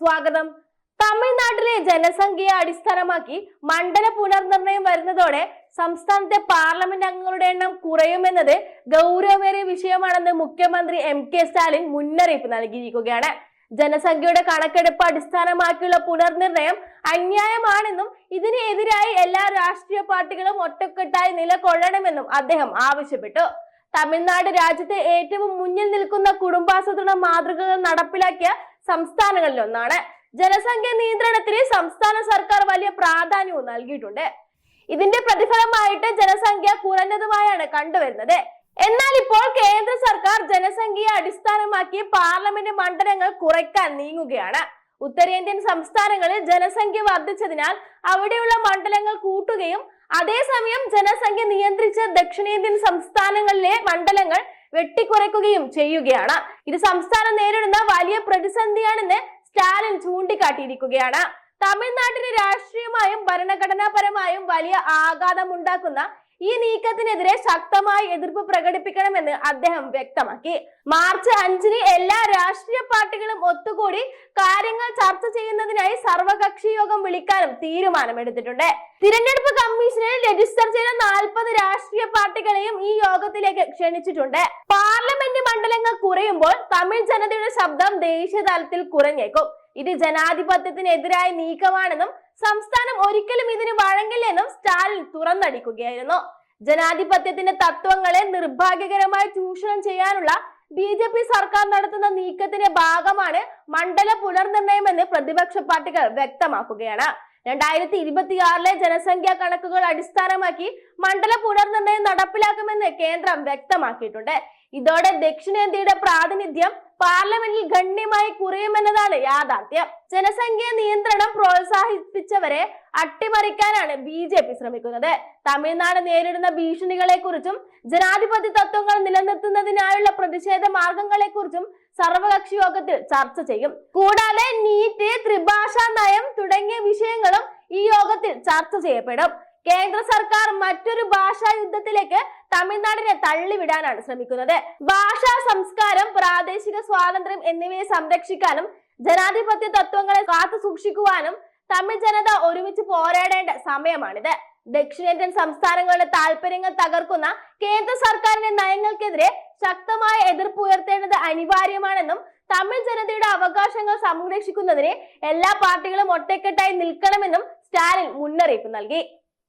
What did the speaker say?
സ്വാഗതം. തമിഴ്നാട്ടിലെ ജനസംഖ്യയെ അടിസ്ഥാനമാക്കി മണ്ഡല പുനർനിർണയം വരുന്നതോടെ സംസ്ഥാനത്തെ പാർലമെന്റ് അംഗങ്ങളുടെ എണ്ണം കുറയുമെന്നത് ഗൗരവമേറിയ വിഷയമാണെന്ന് മുഖ്യമന്ത്രി എം കെ സ്റ്റാലിൻ മുന്നറിയിപ്പ് നൽകിയിരിക്കുകയാണ്. ജനസംഖ്യയുടെ കണക്കെടുപ്പ് അടിസ്ഥാനമാക്കിയുള്ള പുനർനിർണയം അന്യായമാണെന്നും ഇതിനെതിരായി എല്ലാ രാഷ്ട്രീയ പാർട്ടികളും ഒറ്റക്കെട്ടായി നിലകൊള്ളണമെന്നും അദ്ദേഹം ആവശ്യപ്പെട്ടു. തമിഴ്നാട് രാജ്യത്തെ ഏറ്റവും മുന്നിൽ നിൽക്കുന്ന കുടുംബാസൂത്രണ മാതൃകകൾ നടപ്പിലാക്കിയ സംസ്ഥാനങ്ങളിൽ ഒന്നാണ് ജനസംഖ്യ നിയന്ത്രണത്തിന് സംസ്ഥാന സർക്കാർ വലിയ പ്രാധാന്യവും നൽകിയിട്ടുണ്ട്. ഇതിന്റെ പ്രതിഫലമായിട്ട് ജനസംഖ്യ കുറഞ്ഞതുമായാണ് കണ്ടുവരുന്നത്. എന്നാൽ ഇപ്പോൾ കേന്ദ്ര സർക്കാർ ജനസംഖ്യയെ അടിസ്ഥാനമാക്കി പാർലമെന്റ് മണ്ഡലങ്ങൾ കുറയ്ക്കാൻ നീങ്ങുകയാണ്. ഉത്തരേന്ത്യൻ സംസ്ഥാനങ്ങളിൽ ജനസംഖ്യ വർദ്ധിച്ചതിനാൽ അവിടെയുള്ള മണ്ഡലങ്ങൾ കൂട്ടുകയും അതേസമയം ജനസംഖ്യ നിയന്ത്രിച്ച ദക്ഷിണേന്ത്യൻ സംസ്ഥാനങ്ങളിലെ മണ്ഡലങ്ങൾ വെട്ടിക്കുറയ്ക്കുകയും ചെയ്യുകയാണ്. ഇത് സംസ്ഥാനം നേരിടുന്ന വലിയ പ്രതിസന്ധിയാണെന്ന് സ്റ്റാലിൻ ചൂണ്ടിക്കാട്ടിയിരിക്കുകയാണ്. തമിഴ്നാട്ടിന് രാഷ്ട്രീയമായും ഭരണഘടനാപരമായും വലിയ ആഘാതമുണ്ടാക്കുന്ന ഈ നീക്കത്തിനെതിരെ ശക്തമായി എതിർപ്പ് പ്രകടിപ്പിക്കണമെന്ന് അദ്ദേഹം വ്യക്തമാക്കി. മാർച്ച് അഞ്ചിന് എല്ലാ രാഷ്ട്രീയ പാർട്ടികളും ഒത്തുകൂടി കാര്യങ്ങൾ ചർച്ച ചെയ്യുന്നതിനായി സർവകക്ഷി യോഗം വിളിക്കാനും തീരുമാനമെടുത്തിട്ടുണ്ട്. തിരഞ്ഞെടുപ്പ് കമ്മീഷനിൽ രജിസ്റ്റർ ചെയ്ത നാൽപ്പത് രാഷ്ട്രീയ പാർട്ടികളെയും ഈ യോഗത്തിലേക്ക് ക്ഷണിച്ചിട്ടുണ്ട്. പാർലമെന്റ് മണ്ഡലങ്ങൾ കുറയുമ്പോൾ തമിഴ് ജനതയുടെ ശബ്ദം ദേശീയ തലത്തിൽ കുറഞ്ഞേക്കും. ഇത് ജനാധിപത്യത്തിനെതിരായ നീക്കമാണെന്നും സംസ്ഥാനം ഒരിക്കലും ഇതിന് വഴങ്ങില്ലെന്നും സ്റ്റാലിൻ തുറന്നടിക്കുകയായിരുന്നു. ജനാധിപത്യത്തിന്റെ തത്വങ്ങളെ നിർഭാഗ്യകരമായി ചൂഷണം ചെയ്യാനുള്ള ബി ജെ പി സർക്കാർ നടത്തുന്ന നീക്കത്തിന്റെ ഭാഗമാണ് മണ്ഡല പുനർനിർണയമെന്ന് പ്രതിപക്ഷ പാർട്ടികൾ വ്യക്തമാക്കുകയാണ്. രണ്ടായിരത്തി ഇരുപത്തിയാറിലെ ജനസംഖ്യാ കണക്കുകൾ അടിസ്ഥാനമാക്കി മണ്ഡല പുനർനിർണയം നടപ്പിലാക്കുമെന്ന് കേന്ദ്രം വ്യക്തമാക്കിയിട്ടുണ്ട്. ഇതോടെ ദക്ഷിണേന്ത്യയുടെ പ്രാതിനിധ്യം പാർലമെന്റിൽ ഗണ്യമായി കുറയുമെന്നതാണ് യാഥാർത്ഥ്യം. ജനസംഖ്യ നിയന്ത്രണം പ്രോത്സാഹിപ്പിച്ചവരെ അട്ടിമറിക്കാനാണ് ബി ജെ പി ശ്രമിക്കുന്നത്. തമിഴ്നാട് നേരിടുന്ന ഭീഷണികളെ കുറിച്ചും ജനാധിപത്യ തത്വങ്ങൾ നിലനിർത്തുന്നതിനായുള്ള പ്രതിഷേധ മാർഗങ്ങളെ കുറിച്ചും സർവകക്ഷി യോഗത്തിൽ ചർച്ച ചെയ്യും. കൂടാതെ നീറ്റ് ത്രിഭാഷാ നയം തുടങ്ങിയ വിഷയങ്ങളും ഈ യോഗത്തിൽ ചർച്ച ചെയ്യപ്പെടും. കേന്ദ്ര സർക്കാർ മറ്റൊരു ഭാഷാ യുദ്ധത്തിലേക്ക് തമിഴ്നാടിനെ തള്ളിവിടാനാണ് ശ്രമിക്കുന്നത്. ഭാഷാ സംസ്കാരം പ്രാദേശിക സ്വാതന്ത്ര്യം എന്നിവയെ സംരക്ഷിക്കാനും ജനാധിപത്യ തത്വങ്ങളെ കാത്തു സൂക്ഷിക്കുവാനും തമിഴ് ജനത ഒരുമിച്ച് പോരാടേണ്ട സമയമാണിത്. ദക്ഷിണേന്ത്യൻ സംസ്ഥാനങ്ങളുടെ താല്പര്യങ്ങൾ തകർക്കുന്ന കേന്ദ്ര സർക്കാരിന്റെ നയങ്ങൾക്കെതിരെ ശക്തമായ എതിർപ്പ് ഉയർത്തേണ്ടത് അനിവാര്യമാണെന്നും തമിഴ് ജനതയുടെ അവകാശങ്ങൾ സംരക്ഷിക്കുന്നതിന് എല്ലാ പാർട്ടികളും ഒറ്റക്കെട്ടായി നിൽക്കണമെന്നും സ്റ്റാലിൻ മുന്നറിയിപ്പ് നൽകി.